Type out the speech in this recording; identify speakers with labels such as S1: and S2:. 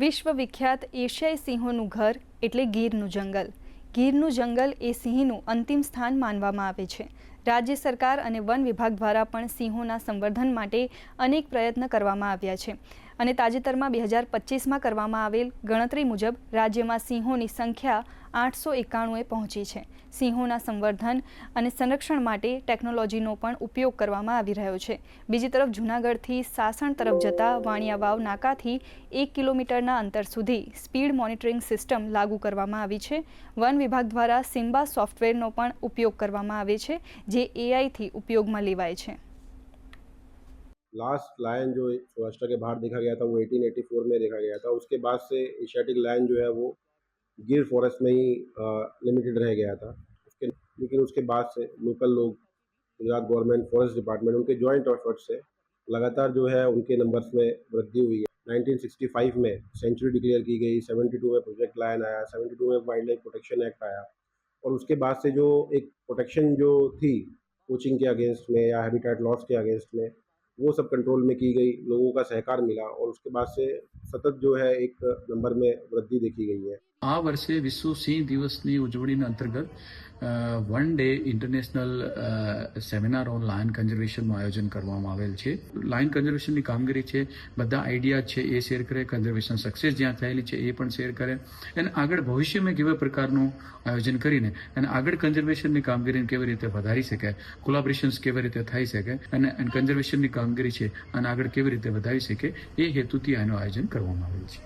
S1: વિશ્વ વિખ્યાત એશિયાઈ સિંહોનું ઘર એટલે ગીરનું જંગલ. ગીરનું જંગલ એ સિંહનું અંતિમ સ્થાન માનવામાં આવે છે. રાજ્ય સરકાર અને વન વિભાગ દ્વારા પણ સિંહોના સંવર્ધન માટે અનેક પ્રયત્ન કરવામાં આવ્યા છે. અને તાજેતરમાં બે હજાર પચીસમાં કરવામાં આવેલ ગણતરી મુજબ રાજ્યમાં સિંહોની સંખ્યા આઠસો એકાણુંએ પહોંચી છે. સિંહોના સંવર્ધન અને સંરક્ષણ માટે ટેકનોલોજીનો પણ ઉપયોગ કરવામાં આવી રહ્યો છે. બીજી તરફ જૂનાગઢથી સાસણ તરફ જતા વાણિયાવાવ નાકાથી એક કિલોમીટરના અંતર સુધી સ્પીડ મોનિટરિંગ સિસ્ટમ લાગુ કરવામાં આવી છે. વન વિભાગ દ્વારા સિમ્બા સોફ્ટવેરનો પણ ઉપયોગ કરવામાં આવે છે, જે એઆઈથી ઉપયોગમાં લેવાય છે.
S2: लास्ट लायन जो सौराष्ट्र के बाहर देखा गया था, वो 1884 में देखा गया था। उसके बाद से एशियाटिक लायन जो है वो गिर फॉरेस्ट में ही लिमिटेड रह गया था। उसके, लेकिन उसके बाद से लोकल लोग, गुजरात गवर्नमेंट फॉरेस्ट डिपार्टमेंट उनके जॉइंट एफर्ट से लगातार जो है उनके नंबर्स में वृद्धि हुई है। 1965 में सेंचुरी डिक्लेयर की गई 72 में प्रोजेक्ट लायन आया 72 में वाइल्ड लाइफ प्रोटेक्शन एक्ट आया। और उसके बाद से जो एक प्रोटेक्शन जो थी कोचिंग के अगेंस्ट में या हैबिटेट लॉस के अगेंस्ट में वो सब कंट्रोल में की गई लोगों का सहकार मिला और उसके बाद से સતત જો હે એક નંબર મેં વૃદ્ધિ દેખી ગઈ है।
S3: આ વર્ષે વિશ્વ સિંહ દિવસની ઉજવણીના અંતર્ગત one day international seminar on lion કન્ઝર્વેશનનું આયોજન કરવામાં આવેલ છે. લાયન કન્ઝર્વેશનની કામગીરી છે, બધા આઈડિયા છે, એ શેર કરે કન્ઝર્વેશન સક્સેસ જ્યાં થયેલી છે, એ પણ શેર કરે. અને આગળ ભવિષ્યમાં કેવા પ્રકારનું આયોજન કરીને અને આગળ કન્ઝર્વેશનની કામગીરીને કેવી રીતે વધારી શકાય કોલાબરેશન્સ કેવી રીતે થઈ શકે, અને કન્ઝર્વેશનની કામગીરી છે, અને આગળ કેવી રીતે વધારી શકે, એ હેતુથી આનું આયોજન કરવામાં 我们一起